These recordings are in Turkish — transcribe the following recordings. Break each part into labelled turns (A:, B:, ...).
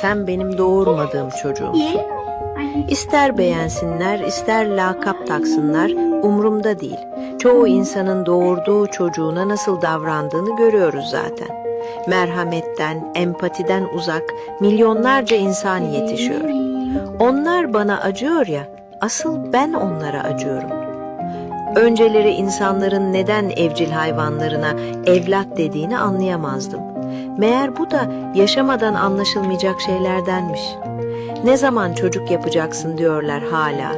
A: Sen benim doğurmadığım çocuğumsun. İster beğensinler, ister lakap taksınlar, umurumda değil. Çoğu insanın doğurduğu çocuğuna nasıl davrandığını görüyoruz zaten. Merhametten, empatiden uzak milyonlarca insan yetişiyor. Onlar bana acıyor ya, asıl ben onlara acıyorum. Önceleri insanların neden evcil hayvanlarına evlat dediğini anlayamazdım. Meğer bu da yaşamadan anlaşılmayacak şeylerdenmiş. Ne zaman çocuk yapacaksın diyorlar hala.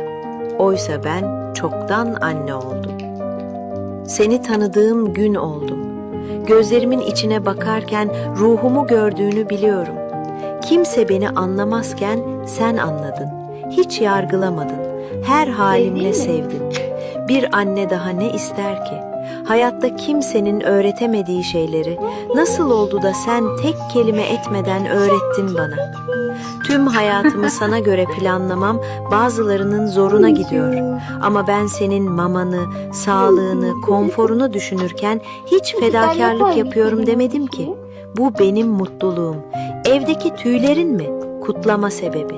A: Oysa ben çoktan anne oldum. Seni tanıdığım gün oldum. Gözlerimin içine bakarken ruhumu gördüğünü biliyorum. Kimse beni anlamazken sen anladın. Hiç yargılamadın. Her halimle sevdin. Bir anne daha ne ister ki? Hayatta kimsenin öğretemediği şeyleri nasıl oldu da sen tek kelime etmeden öğrettin bana? Tüm hayatımı sana göre planlamam bazılarının zoruna gidiyor. Ama ben senin mamanı, sağlığını, konforunu düşünürken hiç fedakarlık yapıyorum demedim ki. Bu benim mutluluğum. Evdeki tüylerin mi? Kutlama sebebi.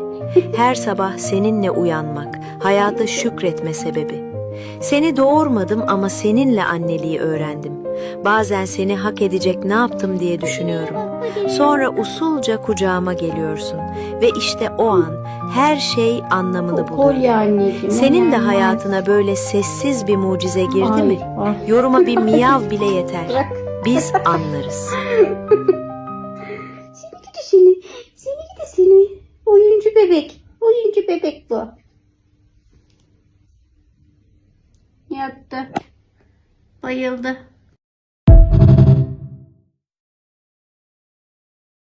A: Her sabah seninle uyanmak, hayata şükretme sebebi. Seni doğurmadım ama seninle anneliği öğrendim. Bazen seni hak edecek ne yaptım diye düşünüyorum. Sonra usulca kucağıma geliyorsun ve işte o an her şey anlamını buluyor. Senin de hayatına böyle sessiz bir mucize girdi mi? Yoruma bir miyav bile yeter. Biz anlarız.
B: Seni gidi seni. Seni gidi seni. Oyuncu bebek. Oyuncu bebek bu. Yattı. Bayıldı.